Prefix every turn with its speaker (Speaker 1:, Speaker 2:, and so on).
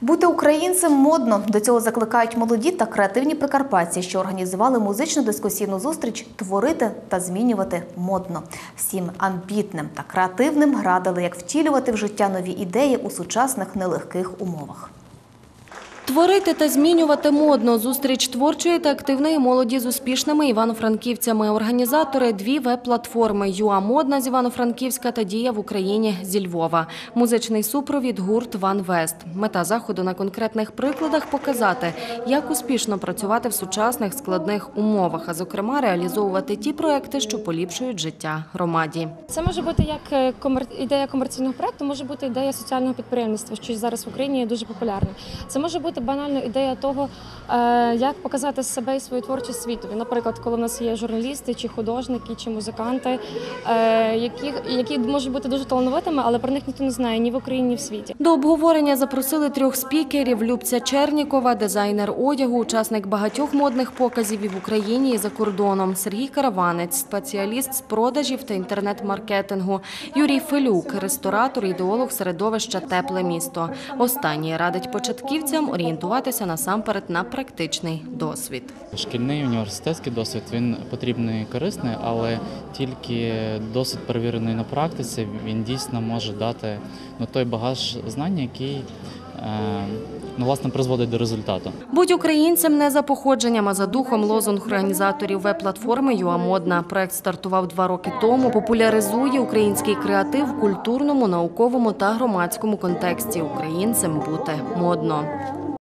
Speaker 1: Бути українцем модно. До цього закликають молоді та креативні прикарпатці, що організували музичну дискусійну зустріч творити та змінювати модно. Всім амбітним та креативним радили, як втілювати в життя нові ідеї у сучасних нелегких умовах.
Speaker 2: Творити та змінювати модно. Зустріч творчої та активної молоді з успішними івано-франківцями. Організатори – дві веб-платформи «ЮА Модна» з Івано-Франківська та «Дія в Україні» зі Львова. Музичний супровід гурт «Ван Вест». Мета заходу на конкретних прикладах – показати, як успішно працювати в сучасних складних умовах, а зокрема реалізовувати ті проекти, що поліпшують життя громаді.
Speaker 3: Це може бути як е, ідея комерційного проекту, може бути ідея соціального підприємництва, що зараз в Україні є дуже популярним. Це може бути банально ідея того, е, як показати себе і свою творчість світові. Наприклад, коли в нас є журналісти, чи художники, чи музиканти, е, які, які можуть бути дуже талановитими, але про них ніхто не знає ні в Україні, ні в світі.
Speaker 2: До обговорення запросили трьох спікерів: Любця Чернікова, дизайнер одягу, учасник багатьох модних показів і в Україні і за кордоном. Сергій Караванець, спеціаліст з продажів та інтернет-маркетингу. Юрій Филюк, ресторатор, ідеолог середовища Тепле місто. Останній радить початківцям насамперед на практичний досвід.
Speaker 4: Шкільний університетський досвід він потрібний і корисний, але тільки досвід перевірений на практиці він дійсно може дати ну, той багаж знань, який ну, власне призводить до результату.
Speaker 2: Будь українцем не за походженням, а за духом лозунг організаторів веб-платформи «ЮАМодна». Проект стартував два роки тому. Популяризує український креатив в культурному, науковому та громадському контексті. Українцем бути модно.